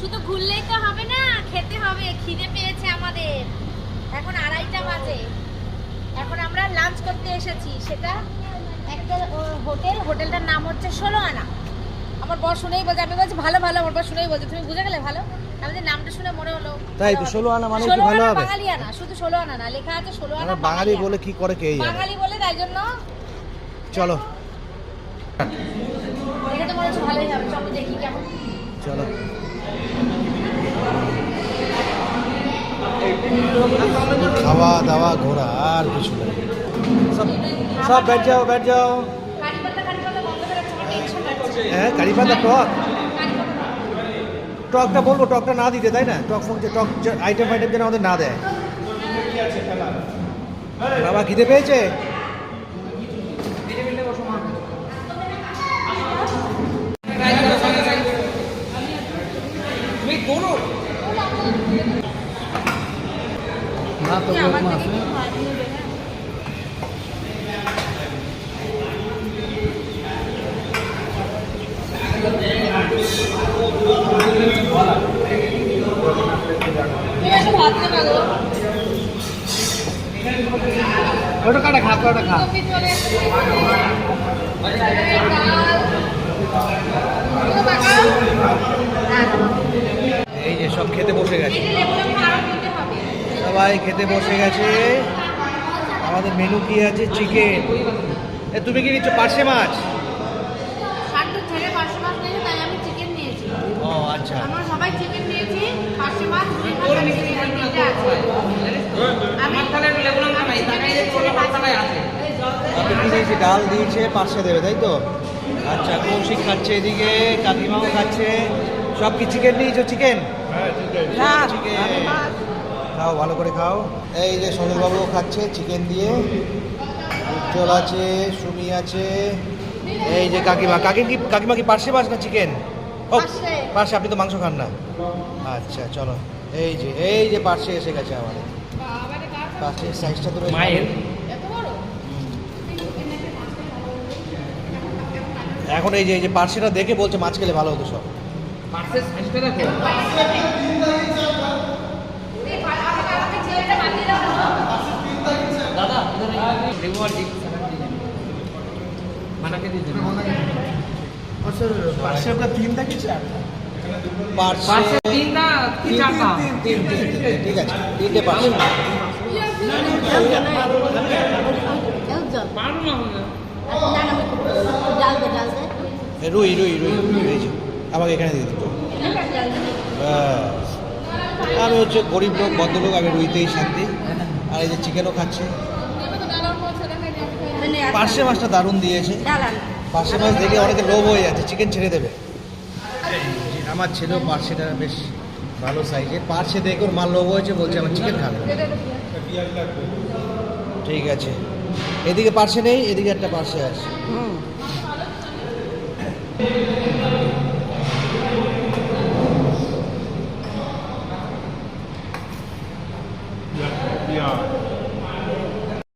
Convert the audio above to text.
শুধু ঘুরলেই তো হবে না খেতে হবে। খিদে পেয়েছে আমাদের। এখন আড়াইটা বাজে। এখন আমরা লাঞ্চ করতে এসেছি। সেটা একটা হোটেল হোটেলটার নাম হচ্ছে ষোলো আনা আমার বর শুনেই বলছে আমি বলছি ভালো ভালো আমার বর শুনেই বলছে তুমি বুঝে গেলে ভালো? আমাদের নামটা শুনে মনে হলো। তাই তো, ষোলো আনা মানে কি? ভালো হবে? বাঙালি আনা শুধু ষোলো আনা না লেখা আছে ষোলো আনা বাঙালি বলে কি করে কে বাঙালি বলে তাই জন্য চলো। এটা তো মনে হচ্ছে ভালোই হবে। চলো দেখি কেমন। চলো। খাওয়া দাওয়া, ঘোরা, আর কিছু নেই সব সব যাও, ব্যাট যাও। হ্যাঁ কারি পাতা টক। টকটা বলব, টকটা না দিতে, তাই না? টক ফোক টক আইটেম ফাইটেম যেন আমাদের না দেয়। বাবা, খিদে পেয়েছে? তুমি একটু ভাত দেবে গো ওটা কাটা খা ওটা খা কপি চলে এসেছে। ডাল। এগুলো বানাও। হ্যাঁ। এই যে সব খেতে বসে গেছে। সবাই খেতে বসে গেছে। আমাদের মেনু কি আছে? চিকেন এ তুমি কি নিচ্ছ পার্শে মাছ? সাতটা ছেলে পাঁচশো মাছ নিয়েছে তাই আমি চিকেন নিয়েছি। ও আচ্ছা। আমরা সবাই চিকেন নিয়েছি পাঁচশো মাছ ডাল দিয়েছে পার্শে দেবে তাই তো? আচ্ছা কৌশিক খাচ্ছে এদিকে কাকিমাও খাচ্ছে। সব কি চিকেন নিয়েছো চিকেন চিকেন খাও ভালো করে খাও। এই যে সোনুবাবুও খাচ্ছে চিকেন দিয়ে। উজ্জ্বল আছে সুমি আছে। এই যে কাকিমা কাকি কি কাকিমা কি পার্শে মাছ না চিকেন ও। পার্শে আপনি তো মাংস খান না। আচ্ছা চলো। এই যে এই যে পার্শে এসে গেছে আমাদের। পার্শের সাইজটা তো মায়ের। এত বড়? এখন এই যে এই যে পার্সেটা দেখে বলছে মাছ খেলে ভালো হতো সব। পার্সের সাইজটা দেখো দাদা তিন চারটা ঠিক আছে তিনটে রুই রুই রুই রুই। আমাকে এখানে দিয়ে দিত। আমি হচ্ছে গরিব লোক ভদ্রলোক আমি রুইতেই শান্তি। আর এই যে চিকেনও খাচ্ছে। পার্শে মাছটা দারুণ দিয়েছে। পার্শে মাছ দেখে অনেকে লোভ হয়ে যাচ্ছে চিকেন ছেড়ে দেবে। আমার ছেলেও পার্সেটা বেশ ভালো সাইজের পার্শে দেখে ওর মাল লোভ হয়েছে বলছে আমার চিকেন খাবে ঠিক আছে। এদিকে পার্শে নেই এদিকে একটা পার্শে আছে।